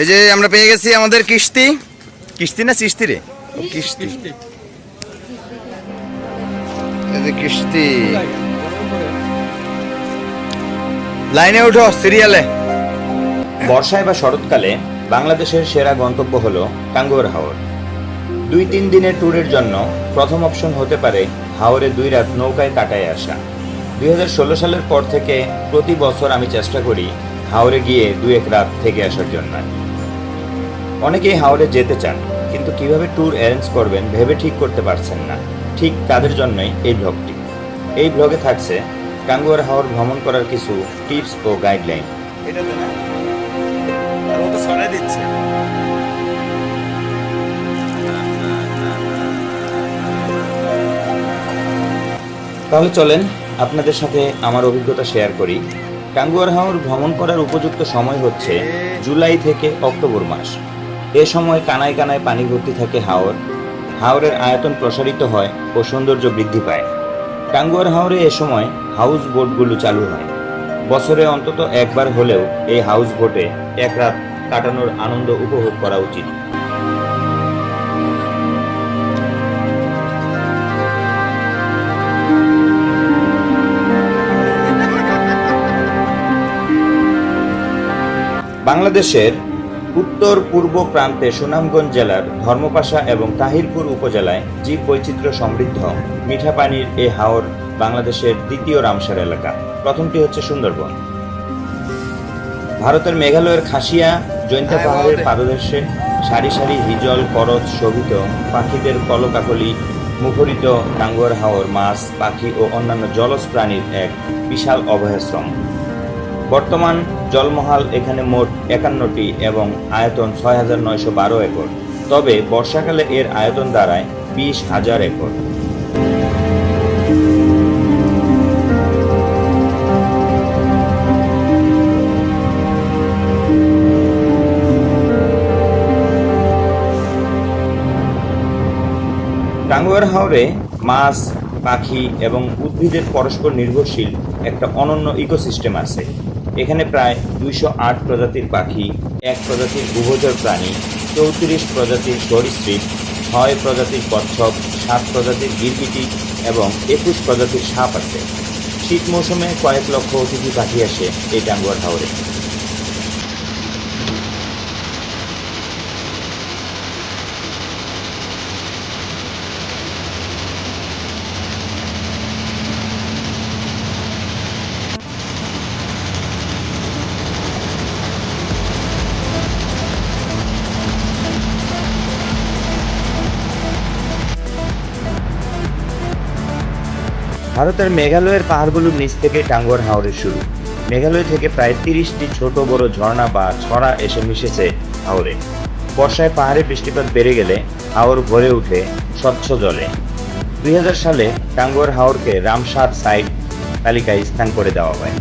এই যে আমরা পেয়ে গেছি আমাদের কিস্তি। কিস্তি না চিস্তি রে? কিস্তি। এই যে কিস্তি। লাইনে উঠো সিরিয়ালে। বর্ষায় বা শরৎকালে বাংলাদেশের সেরা গন্তব্য হল টাঙ্গুয়ার হাওর। দুই তিন দিনের ট্যুরের জন্য প্রথম অপশন হতে পারে হাওরে দুই রাত নৌকায় কাটায় আসা। দুই হাজার ষোলো সালের পর থেকে প্রতি বছর আমি চেষ্টা করি হাওরে গিয়ে দু এক রাত থেকে আসার জন্য। অনেকেই হাওড়ে যেতে চান কিন্তু কীভাবে ট্যুর অ্যারেঞ্জ করবেন ভেবে ঠিক করতে পারছেন না। ঠিক তাদের জন্যই এই ব্লগটি এই ব্লগে থাকছে টাঙ্গুয়ার হাওর ভ্রমণ করার কিছু টিপস ও গাইডলাইন এটাতে না দিচ্ছে। তাহলে চলেন আপনাদের সাথে আমার অভিজ্ঞতা শেয়ার করি। টাঙ্গুয়ার হাওর ভ্রমণ করার উপযুক্ত সময় হচ্ছে জুলাই থেকে অক্টোবর মাস। এ সময় কানায় কানায় পানি ভর্তি থাকে হাওর। হাওরের আয়তন প্রসারিত হয় ও সৌন্দর্য বৃদ্ধি পায়। টাঙ্গুয়ার হাওরে এ সময় হাউস বোটগুলো চালু হয়। বছরে অন্তত একবার হলেও এই হাউস বোটে এক রাত কাটানোর আনন্দ উপভোগ করা উচিত। বাংলাদেশের উত্তর পূর্ব প্রান্তে সুনামগঞ্জ জেলার ধর্মপাশা এবং তাহিরপুর উপজেলায় জীব বৈচিত্র্য সমৃদ্ধ মিঠা পানির এ হাওর বাংলাদেশের দ্বিতীয় রামসার এলাকা। প্রথমটি হচ্ছে সুন্দরবন। ভারতের মেঘালয়ের খাসিয়া জৈন্তা হ্যাঁ, পাহাড়ের। পাদদেশে সারি সারি হিজল করচ শোভিত পাখিদের কলকাকলি মুখরিত টাঙ্গুয়ার হাওর মাছ পাখি ও অন্যান্য জলজ প্রাণীর এক বিশাল অভয়াশ্রম। বর্তমান জলমহাল এখানে মোট একান্নটি এবং আয়তন ছয় হাজার নয়শো বারো একর। তবে বর্ষাকালে এর আয়তন দাঁড়ায় বিশ হাজার একর। টাঙ্গুয়ার হাওরে মাছ, পাখি এবং উদ্ভিদের পরস্পর নির্ভরশীল একটা অনন্য ইকোসিস্টেম আছে। এখানে প্রায় দুইশো আট প্রজাতির পাখি, এক প্রজাতির উভচর প্রাণী, চৌত্রিশ প্রজাতির সরীসৃপ, ছয় প্রজাতির কচ্ছপ, সাত প্রজাতির গিরগিটি এবং একুশ প্রজাতির সাপ আছে। শীত মৌসুমে কয়েক লক্ষ অতিথি পাখি আসে এই টাঙ্গুয়ার হাওরে। ভারতের মেঘালয়ের পাহাড়গুলোর নিচ থেকে টাঙ্গর হাওরের শুরু। মেঘালয় থেকে প্রায় তিরিশটি ছোট বড় ঝর্ণা বা ছড়া এসে মিশেছে হাওরে। বর্ষায় পাহাড়ে বৃষ্টিপাত বেড়ে গেলে হাওর ভরে উঠে স্বচ্ছ জলে। দুই হাজার সালে টাঙ্গর হাওরকে রামসার সাইট তালিকায় স্থান করে দেওয়া হয়।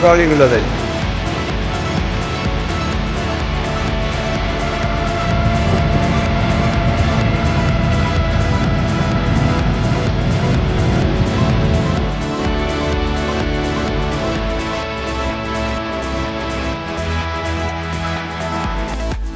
ট্রলিগুলো দেয়।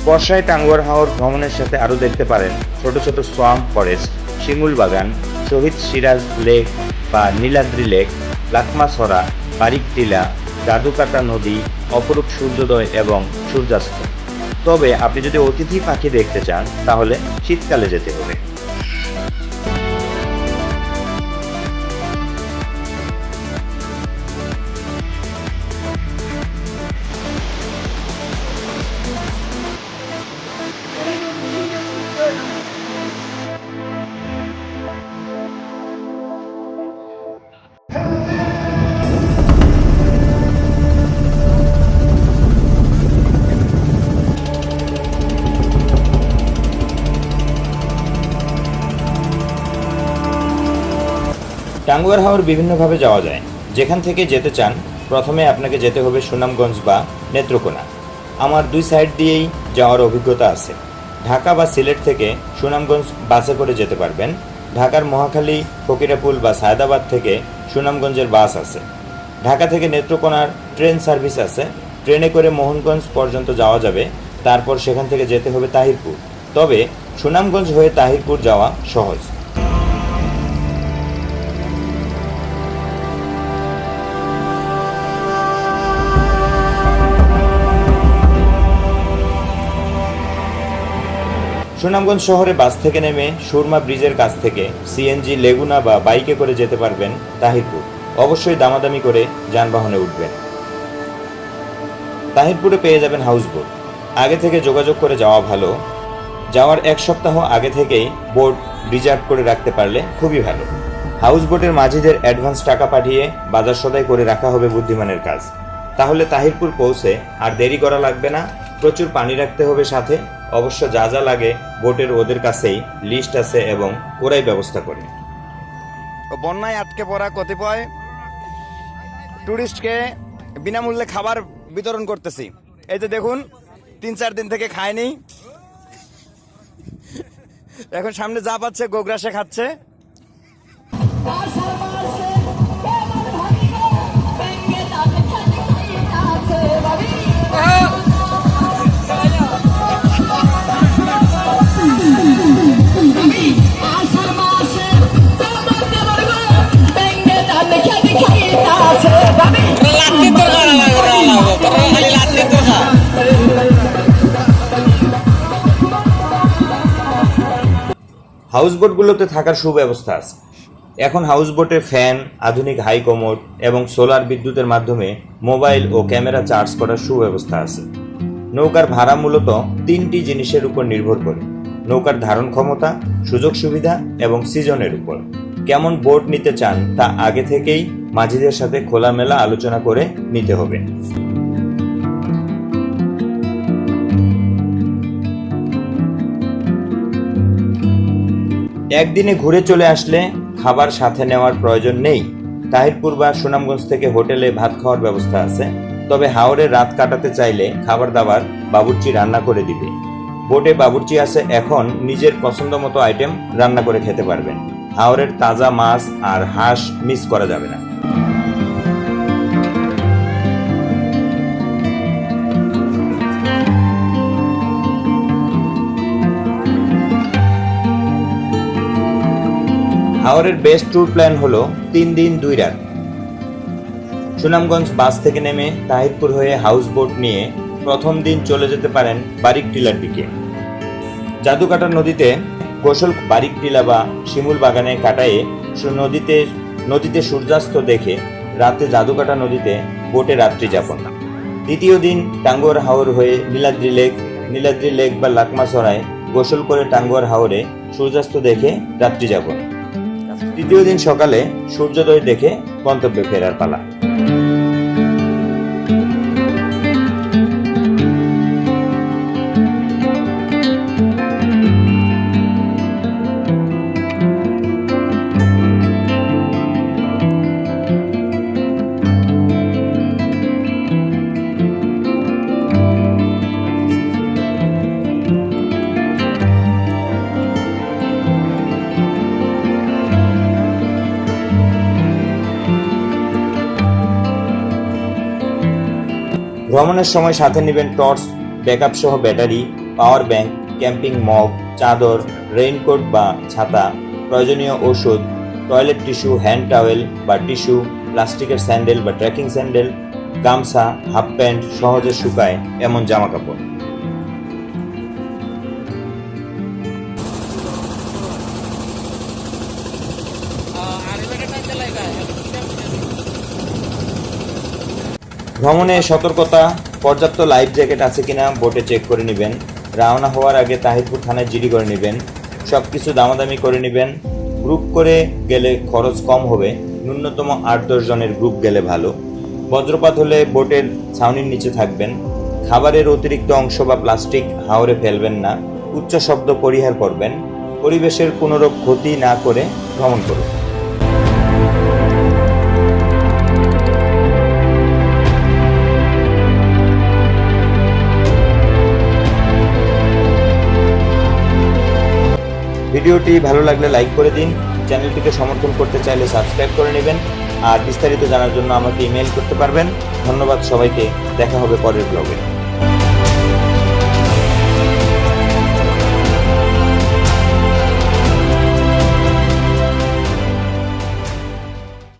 বর্ষায় টাঙ্গুয়ার হাওর ভ্রমণের সাথে আরও দেখতে পারেন ছোট ছোট সোয়াম ফরেস্ট শিমুল বাগান, শহীদ সিরাজ লেক বা নীলাদ্রি লেক লাকমাছড়া, বারিক টিলা জাদুকাটা নদী, অপরূপ সূর্যোদয় এবং সূর্যাস্ত। তবে আপনি যদি অতিথি পাখি দেখতে চান, তাহলে শীতকালে যেতে হবে। টাঙ্গুয়ার হাওর বিভিন্নভাবে যাওয়া যায়। যেখান থেকে যেতে চান, প্রথমে আপনাকে যেতে হবে সুনামগঞ্জ বা নেত্রকোনা। আমার দুই সাইড দিয়েই যাওয়ার অভিজ্ঞতা আছে। ঢাকা বা সিলেট থেকে সুনামগঞ্জ বাসে করে যেতে পারবেন। ঢাকার মহাখালী, ফকিরাপুল বা সায়দাবাদ থেকে সুনামগঞ্জের বাস আছে। ঢাকা থেকে নেত্রকোনার ট্রেন সার্ভিস আছে। ট্রেনে করে মোহনগঞ্জ পর্যন্ত যাওয়া যাবে। তারপর সেখান থেকে যেতে হবে তাহিরপুর। তবে সুনামগঞ্জ হয়ে তাহিরপুর যাওয়া সহজ। সুনামগঞ্জ শহরে বাস থেকে নেমে সুরমা ব্রিজের কাছ থেকে সিএনজি, লেগুনা বা বাইকে করে যেতে পারবেন তাহিরপুর। অবশ্যই দামাদামি করে যানবাহনে উঠবেন। তাহিরপুরে পেয়ে যাবেন হাউসবোট। আগে থেকে যোগাযোগ করে যাওয়া ভালো। যাওয়ার এক সপ্তাহ আগে থেকেই বোট রিজার্ভ করে রাখতে পারলে খুবই ভালো। হাউসবোটের মাঝিদের অ্যাডভান্স টাকা পাঠিয়ে বাজার সদাই করে রাখা হবে বুদ্ধিমানের কাজ। তাহলে তাহিরপুর পৌঁছে আর দেরি করা লাগবে না। প্রচুর পানি রাখতে হবে সাথে। অবশ্য যা যা লাগে বোটের ওদের কাছেই লিস্ট আছে এবং ওরাই ব্যবস্থা করে। বন্যায় আটকে পড়া কতিপয় টুরিস্টকে বিনামূল্যে খাবার বিতরণ করতেছি। এই যে দেখুন, তিন চার দিন থেকে খায়নি। এখন সামনে যা পাচ্ছে গোগ্রাসে খাচ্ছে। হাউসবোটগুলোতে থাকার সুব্যবস্থা আছে। এখন হাউসবোটে ফ্যান, আধুনিক হাই কমোড এবং সোলার বিদ্যুতের মাধ্যমে মোবাইল ও ক্যামেরা চার্জ করার সুব্যবস্থা আছে। নৌকার ভাড়া মূলত তিনটি জিনিসের উপর নির্ভর করে। নৌকার ধারণ ক্ষমতা, সুযোগ সুবিধা এবং সিজনের উপর। কেমন বোট নিতে চান তা আগে থেকেই মাঝিদের সাথে খোলামেলা আলোচনা করে নিতে হবে। একদিনে ঘুরে চলে আসলে খাবার সাথে নেওয়ার প্রয়োজন নেই। তাহিরপুর বা সুনামগঞ্জ থেকে হোটেলে ভাত খাওয়ার ব্যবস্থা আছে। তবে হাওড়ে রাত কাটাতে চাইলে খাবার দাবার বাবুর্চি রান্না করে দিবে। বোটে বাবুর্চি আছে, এখন নিজের পছন্দ মতো আইটেম রান্না করে খেতে পারবেন। হাওড়ের তাজা মাছ আর হাঁস মিস করা যাবে না। হাওড়ের বেস্ট ট্যুর প্ল্যান হলো তিন দিন, দুই রাত। সুনামগঞ্জ বাস থেকে নেমে তাহিরপুর হয়ে হাউস বোট নিয়ে প্রথম দিন চলে যেতে পারেন বারিক টিলার দিকে। জাদুকাটা নদীতে গোসল বারিক টিলা বা শিমুল বাগানে কাটায়ে নদীতে নদীতে সূর্যাস্ত দেখে রাতে জাদুকাটা নদীতে বোটে রাত্রি যাপন। দ্বিতীয় দিন টাঙ্গুয়ার হাওর হয়ে নীলাদ্রি লেক নীলাদ্রি লেক বা লাকমাসরায় গোসল করে টাঙ্গুয়ার হাওরে সূর্যাস্ত দেখে রাত্রি যাপন। তৃতীয় দিন সকালে সূর্যোদয় দেখে গন্তব্যে ফেরার পালা। ভ্রমণের সময় সাথে নেবেন টর্চ, ব্যাকআপ সহ battery, power bank, camping mug, চাদর, রেইনকোট বা ছাতা, প্রয়োজনীয় ওষুধ, টয়লেট টিস্যু, হ্যান্ড টাওয়েল বা টিস্যু, প্লাস্টিকের স্যান্ডেল বা ট্রেকিং স্যান্ডেল, গামছা, হাফ প্যান্ট, সহজে শুকায় এমন জামা ভ্রমণে সতর্কতা, পর্যাপ্ত লাইফ জ্যাকেট আছে কিনা বোটে চেক করে নেবেন, রওনা হওয়ার আগে তাহিরপুর থানায় জিডি করে নেবেন সব কিছু দামাদামি করে নেবেন গ্রুপ করে গেলে খরচ কম হবে, ন্যূনতম আট দশ জনের গ্রুপ গেলে ভালো। বজ্রপাত হলে বোটের ছাউনির নিচে থাকবেন, খাবারের অতিরিক্ত অংশ বা প্লাস্টিক হাওরে ফেলবেন না, উচ্চ শব্দ পরিহার করবেন, পরিবেশের কোনোরূপ ক্ষতি না করে ভ্রমণ করুন। ভিডিওটি ভালো লাগলে লাইক করে দিন। চ্যানেলটিকে সমর্থন করতে চাইলে সাবস্ক্রাইব করে নেবেন। আর বিস্তারিত জানার জন্য আমাকে ইমেল করতে পারবেন। ধন্যবাদ সবাইকে। দেখা হবে পরের ব্লগে।